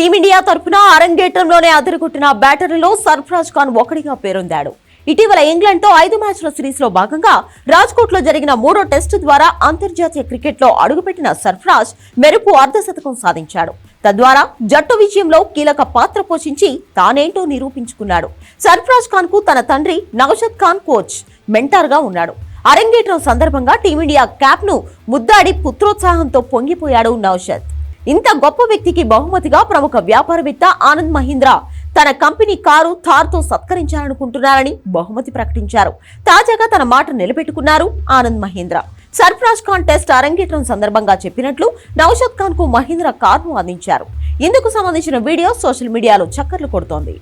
Team India తరఫున అరంగేట్రంలోనే అదరగొట్టిన బ్యాటరీలో సర్ఫరాజ్ ఖాన్ ఒకటిగా పేరొందాడు. ఇటీవల ఇంగ్లాండ్తో ఐదు మ్యాచ్ల సిరీస్లో భాగంగా రాజ్కోట్లో జరిగిన మూడో టెస్టు ద్వారా అంతర్జాతీయ క్రికెట్లో అడుగుపెట్టిన సర్ఫరాజ్ మెరుపు అర్ధశతకం సాధించాడు. తద్వారా జట్టు విజయంలో కీలక పాత్ర పోషించి తానేంటో నిరూపించుకున్నాడు. సర్ఫరాజ్ ఖాన్కు తన తండ్రి నౌషద్ ఖాన్ కోచ్ మెంటార్గా ఉన్నాడు. అరంగేట్రం సందర్భంగా టీమిండియా క్యాప్ను ముద్దాడి పుత్రోత్సాహంతో పొంగిపోయాడు నౌషద్. ఇంత గొప్ప వ్యక్తికి బహుమతిగా ప్రముఖ వ్యాపారవేత్త ఆనంద్ మహీంద్రా తన కంపెనీ కారు థార్తో సత్కరించాలనుకుంటున్నారని బహుమతి ప్రకటించారు. తాజాగా తన మాట నిలబెట్టుకున్నారు ఆనంద్ మహీంద్రా. సర్ఫరాజ్ ఖాన్ టెస్ట్ అరంగేట్రం సందర్భంగా చెప్పినట్లు నౌషద్ ఖాన్కు మహీంద్రా కారును అందించారు. ఇందుకు సంబంధించిన వీడియో సోషల్ మీడియాలో చక్కర్లు కొడుతోంది.